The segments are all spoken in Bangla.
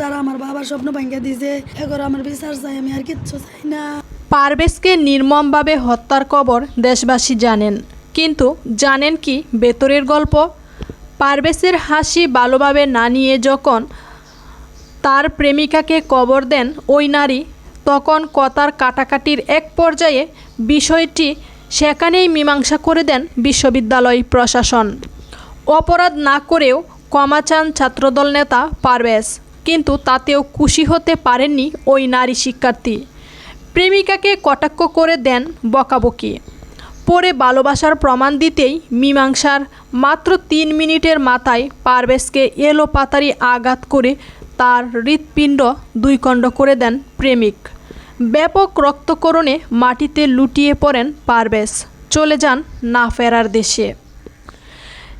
যারা আমার বাবার স্বপ্ন ভাঙ্গা দিছে এখন আমার বিচার চাই, আমি আর কিচ্ছু চাই না। পারভেজকে নির্মমভাবে হত্যার কবর দেশবাসী জানেন। কিন্তু জানেন কি বেতরের গল্প? পারভেজের হাসি ভালোভাবে না নিয়ে যখন তার প্রেমিকাকে কবর দেন ওই নারী, তখন কথার কাটাকাটির এক পর্যায়ে বিষয়টি সেখানেই মীমাংসা করে দেন বিশ্ববিদ্যালয় প্রশাসন। অপরাধ না করেও ক্ষমা চান ছাত্রদল নেতা পারভেজ। কিন্তু তাতেও খুশি হতে পারেননি ওই নারী শিক্ষার্থী। প্রেমিকাকে কটাক্ষ করে দেন বকাবকি। পরে ভালোবাসার প্রমাণ দিতেই মীমাংসার মাত্র তিন মিনিটের মাথায় পারভেজকে এলো পাতারি আঘাত করে তার হৃৎপিণ্ড দুই খণ্ড করে দেন প্রেমিক। ব্যাপক রক্তকরণে মাটিতে লুটিয়ে পড়েন পারভেজ। চলে যান না ফেরার দেশে।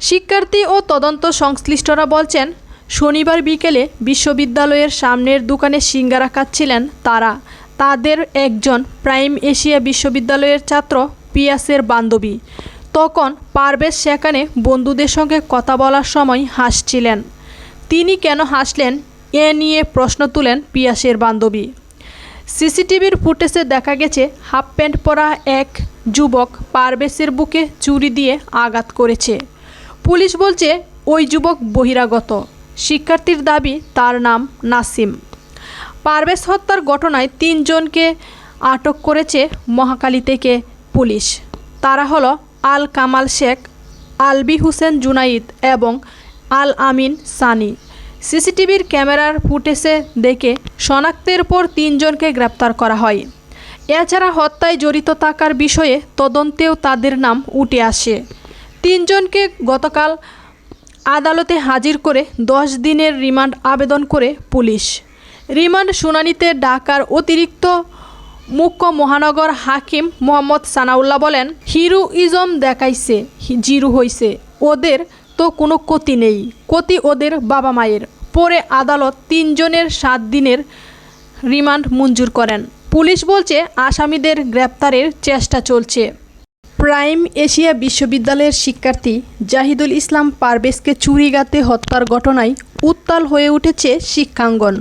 শিক্ষার্থী ও তদন্ত সংশ্লিষ্টরা বলছেন শনিবার বিকেলে বিশ্ববিদ্যালয়ের সামনের দোকানে সিঙ্গারা খাচ্ছিলেন তারা। তাদের একজন প্রাইম এশিয়া বিশ্ববিদ্যালয়ের ছাত্র পিয়াসের বান্ধবী। তখন পারভেজ সেখানে বন্ধুদের সঙ্গে কথা বলার সময় হাসছিলেন। তিনি কেন হাসলেন এ নিয়ে প্রশ্ন তুলেন পিয়াসের বান্ধবী। সিসিটিভির ফুটেজে দেখা গেছে, হাফ প্যান্ট পরা এক যুবক পারভেজের বুকে চুরি দিয়ে আঘাত করেছে। পুলিশ বলছে, ওই যুবক বহিরাগত। শিক্ষার্থীর দাবি, তার নাম নাসিম। পারভেজ হত্যার ঘটনায় তিনজনকে আটক করেছে মহাকালী থেকে পুলিশ। তারা হলো আল কামাল শেখ, আলবি হোসেন জুনাইদ এবং আল আমিন সানি। সিসিটিভির ক্যামেরার ফুটেজে দেখে শনাক্তের পর তিনজনকে গ্রেপ্তার করা হয়। এছাড়া হত্যায় জড়িত থাকার বিষয়ে তদন্তেও তাদের নাম উঠে আসে। তিনজনকে গতকাল আদালতে হাজির করে দশ দিনের রিমান্ড আবেদন করে পুলিশ। রিমান্ড শুনানিতে ঢাকার অতিরিক্ত মুখ্য মহানগর হাকিম মোহাম্মদ সানাউল্লাহ বলেন হিরু ইজম দেখাইছে, জিরু হইছে। ওদের তো কোনো ক্ষতি নেই। ক্ষতি ওদের বাবা মায়ের। পরে আদালত তিনজনের সাত দিনের রিমান্ড মঞ্জুর করেন। পুলিশ বলছে, আসামিদের গ্রেপ্তারের চেষ্টা চলছে। প্রাইম এশিয়া বিশ্ববিদ্যালয়ের শিক্ষার্থী জাহিদুল ইসলাম পারভেজকে চুরিগাতে হত্যার ঘটনায় উত্তাল হয়ে উঠেছে শিক্ষাঙ্গন।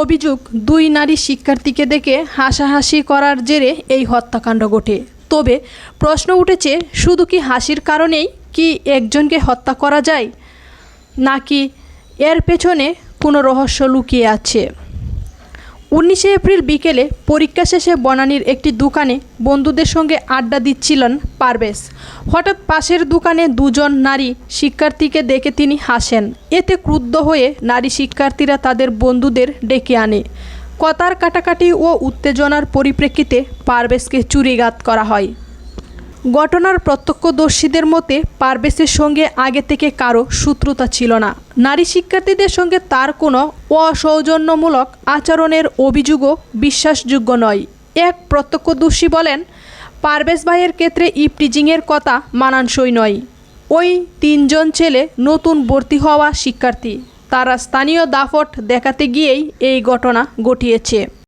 অভিযোগ, দুই নারী শিক্ষার্থীকে দেখে হাসাহাসি করার জেরে এই হত্যাকাণ্ড ঘটে। তবে প্রশ্ন উঠেছে, শুধু কি হাসির কারণেই কি একজনকে হত্যা করা যায়? নাকি এর পেছনে কোনো রহস্য লুকিয়ে আছে? উনিশে এপ্রিল বিকেলে পরীক্ষা শেষে বনানীর একটি দোকানে বন্ধুদের সঙ্গে আড্ডা দিচ্ছিলেন পারভেজ। হঠাৎ পাশের দোকানে দুজন নারী শিক্ষার্থীকে দেখে তিনি হাসেন। এতে ক্রুদ্ধ হয়ে নারী শিক্ষার্থীরা তাদের বন্ধুদের ডেকে আনে। কথার কাটাকাটি ও উত্তেজনার পরিপ্রেক্ষিতে পারভেজকে চুরিঘাত করা হয়। ঘটনার প্রত্যক্ষদর্শীদের মতে পারভেজের সঙ্গে আগে থেকে কারও শত্রুতা ছিল না। নারী শিক্ষার্থীদের সঙ্গে তার কোনো অসৌজন্যমূলক আচরণের অভিযোগও বিশ্বাসযোগ্য নয়। এক প্রত্যক্ষদর্শী বলেন, পারভেজ ভাইয়ের ক্ষেত্রে ইপটিজিংয়ের কথা মানানসই নয়। ওই তিনজন ছেলে নতুন ভর্তি হওয়া শিক্ষার্থী। তারা স্থানীয় দাফট দেখাতে গিয়েই এই ঘটনা ঘটিয়েছে।